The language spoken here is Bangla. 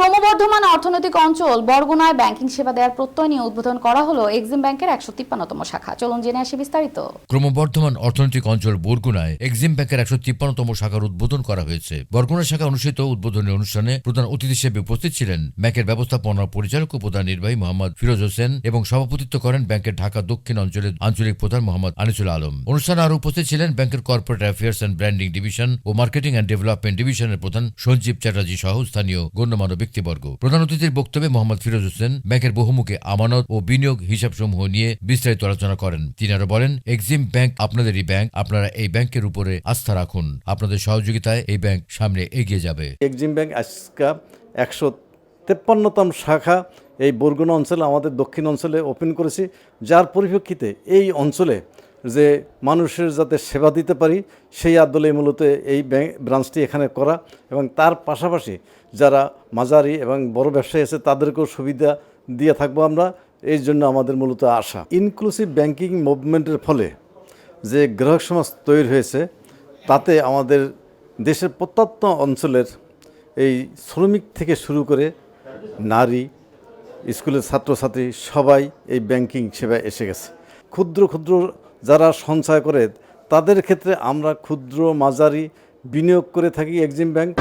ক্রমবর্ধমান অর্থনৈতিক অঞ্চল বরগুনায় ব্যাংকিং সেবা দেওয়ার প্রত্যয় নিয়ে উদ্বোধন করা হলো এক্সিম ব্যাংকের একশো তিপ্পান্নতম শাখা। চলুন জেনে আসি বিস্তারিত। ক্রমবর্ধমান অর্থনৈতিক অঞ্চল বরগুনায় এক্সিম ব্যাংকের একশো তিপ্পান্নতম শাখার উদ্বোধন করা হয়েছে। বরগুনা শাখা অনুষ্ঠিত উদ্বোধনী অনুষ্ঠানে প্রধান অতিথি হিসেবে উপস্থিত ছিলেন ব্যাংকের ব্যবস্থাপনা পরিচালক ও প্রধান নির্বাহী মোহাম্মদ ফিরোজ হোসেন এবং সভাপতিত্ব করেন ব্যাংকের ঢাকা দক্ষিণ অঞ্চলের আঞ্চলিক প্রধান মোহাম্মদ আনিসুল আলম। অনুষ্ঠানে আরও উপস্থিত ছিলেন ব্যাংকের corporate affairs and branding division O marketing and development ডিভিশনের প্রধান সঞ্জীব চ্যাটার্জি সহ স্থানীয় গণ্যমান্য ব্যক্তিবর্গ। প্রধান অতিথির বক্তব্যে মোহাম্মদ ফিরোজ হোসেন, ব্যাংকের বহুমুখী আমানত ও বিনিয়োগ হিসাবসমূহ নিয়ে বিস্তারিত আলোচনা করেন। তিনি আরও বলেন, এক্সিম ব্যাংক আপনাদেরই ব্যাংক, আপনারা এই ব্যাংকের উপরে আস্থা রাখুন। আপনাদের সহযোগিতায় এই ব্যাংক সামনে এগিয়ে যাবে। এক্সিম ব্যাংক আজকা একশো তেপ্পান্নতম শাখা এই বরগুনা অঞ্চলে, আমাদের দক্ষিণ অঞ্চলে ওপেন করেছি। যার পরিপ্রেক্ষিতে এই অঞ্চলে যে মানুষের যাতে সেবা দিতে পারি, সেই আদলে মূলত এই ব্রাঞ্চটি এখানে করা এবং তার পাশাপাশি যারা মাঝারি এবং বড় ব্যবসায়ী আছে, তাদেরকেও সুবিধা দিয়ে থাকব আমরা। এই জন্য আমাদের মূলত আশা। ইনক্লুসিভ ব্যাংকিং মুভমেন্টের ফলে যে গ্রাহক সমাজ তৈরি হয়েছে, তাতে আমাদের দেশের প্রত্যন্ত অঞ্চলের এই শ্রমিক থেকে শুরু করে নারী, স্কুলের ছাত্রছাত্রী, সবাই এই ব্যাংকিং সেবায় এসে গেছে। ক্ষুদ্র ক্ষুদ্র যারা সঞ্চয় করে তাদের ক্ষেত্রে আমরা ক্ষুদ্র মাঝারি বিনিয়োগ করে থাকি এক্সিম ব্যাংক।